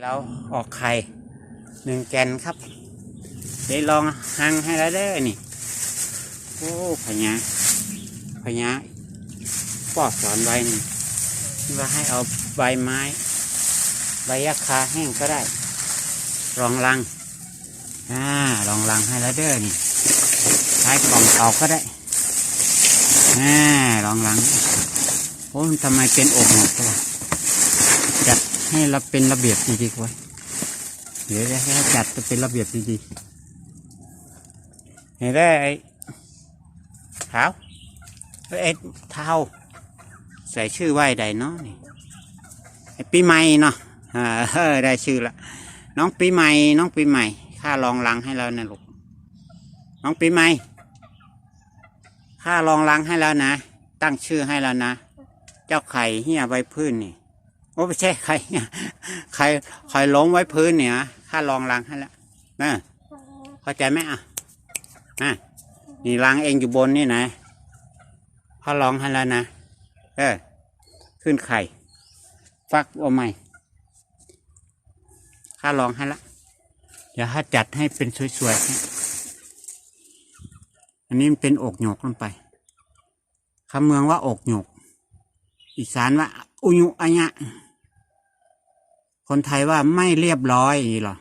เราออกไข่หนึ่งแกนครับ เดี๋ยวลองหังให้แล้วเด้อนี่ โอ้พญาพญาปอสอนไว้นี่ว่าให้เอาใบไม้ ใบยาคาแห้งก็ได้ รองรังอ่ารองรังให้แล้วเด้อนี่ใช้กล่องเตาก็ได้อ่ารองรังโอ้ทำไมเป็นอกหมดตัวะจัด ให้เราเป็นระเบียบดีๆไว้เดี๋ยวจะให้จัดจะเป็นระเบียบดีๆเห็นได้ไอ้เท้าเอ้ยไอ้เท้าใส่ชื่อไว้ใดเนาะนี่ไอ้ปีใหม่เนาะเออได้ชื่อละน้องปีใหม่ น้องปีใหม่ค่ารองรังให้แล้วนะลูกน้องปีใหม่ค่ารองรังให้แล้วนะ ตั้งชื่อให้แล้วนะ เจ้าไข่เฮียไว้พื้นนี่ โอ้ไม่ใช่ไข่เหี้ยไข่ไข่ล้มไว้พื้นเนี่ยค่ารองรังให้แล้วนะเข้าใจไหมอะอะนี่รังเองอยู่บนนี่นะพ่อรองให้แล้วนะเออขึ้นไข่ ฟักเอาใหม่ข้าลองให้ละเดี๋ยวถ้าจัดให้เป็นสวยๆอันนี้มันเป็นอกหยกลงไปคำเมืองว่าอกหยกอีสานว่าอุยุอัญะ คนไทยว่าไม่เรียบร้อยอย่างนี้หรอ